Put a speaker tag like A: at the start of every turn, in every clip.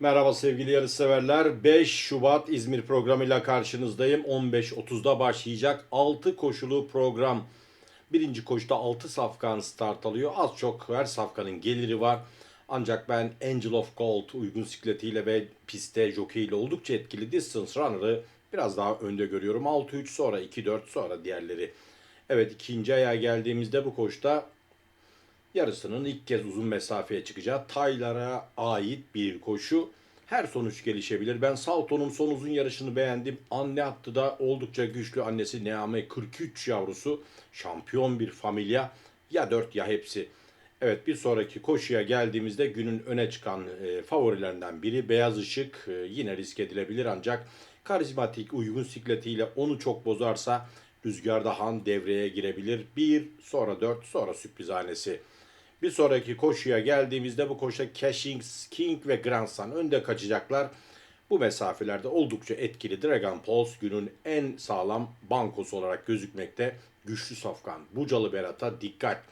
A: Merhaba sevgili yarışseverler. 5 Şubat İzmir programıyla karşınızdayım. 15.30'da başlayacak 6 koşulu program. Birinci koşuda 6 safkan start alıyor. Az çok her safkanın geliri var. Ancak ben Angel of Gold uygun sikletiyle ve pistte jockey ile oldukça etkili Distance Runner'ı biraz daha önde görüyorum. 6-3 sonra 2-4 sonra diğerleri. Evet ikinci ayağa geldiğimizde bu koşta yarısının ilk kez uzun mesafeye çıkacağı Taylar'a ait bir koşu. Her sonuç gelişebilir. Ben Salto'nun son uzun yarışını beğendim. Anne hattı da oldukça güçlü. Annesi Neame 43 yavrusu. Şampiyon bir familya. Ya 4 ya hepsi. Evet bir sonraki koşuya geldiğimizde günün öne çıkan e, favorilerinden biri Beyaz Işık. E, yine risk edilebilir ancak karizmatik uygun sikletiyle onu çok bozarsa Rüzgarda Han devreye girebilir. Bir, sonra dört, sonra sürprizhanesi. Bir sonraki koşuya geldiğimizde bu koşuda Cashing King ve Grandson önde kaçacaklar. Bu mesafelerde oldukça etkili Dragon Pulse günün en sağlam bankosu olarak gözükmekte. Güçlü safkan. Bucalı Berat'a dikkat.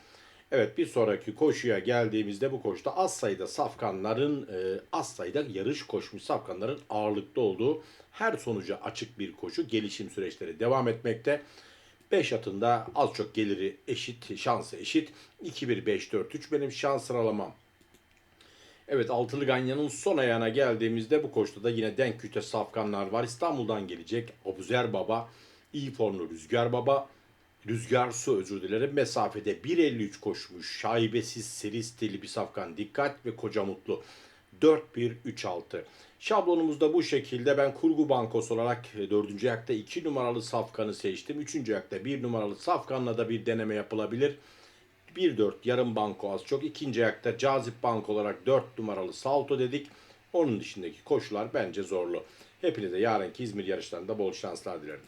A: Evet bir sonraki koşuya geldiğimizde bu koşuda az sayıda safkanların e, az sayıda yarış koşmuş safkanların ağırlıkta olduğu her sonuca açık bir koşu gelişim süreçleri devam etmekte. 5 atında az çok geliri eşit, şansı eşit. 2-1-5-4-3 benim şans sıralamam. Evet altılı ganyanın son ayağına geldiğimizde bu koşuda da yine denk küte safkanlar var. İstanbul'dan gelecek Abuzer Baba, iyi formlu Rüzgar Baba, Rüzgar Su özür dilerim mesafede 1.53 koşmuş. Şaibesiz seri stili bir safkan dikkat ve koca mutlu. 4-1-3-6. Şablonumuzda bu şekilde ben kurgu bankosu olarak 4. ayakta 2 numaralı safkanı seçtim. 3. ayakta 1 numaralı safkanla da bir deneme yapılabilir. 1-4 yarım banko az çok. İkinci ayakta cazip banko olarak 4 numaralı salto dedik. Onun dışındaki koşular bence zorlu. Hepinize yarınki İzmir yarışlarında bol şanslar dilerim.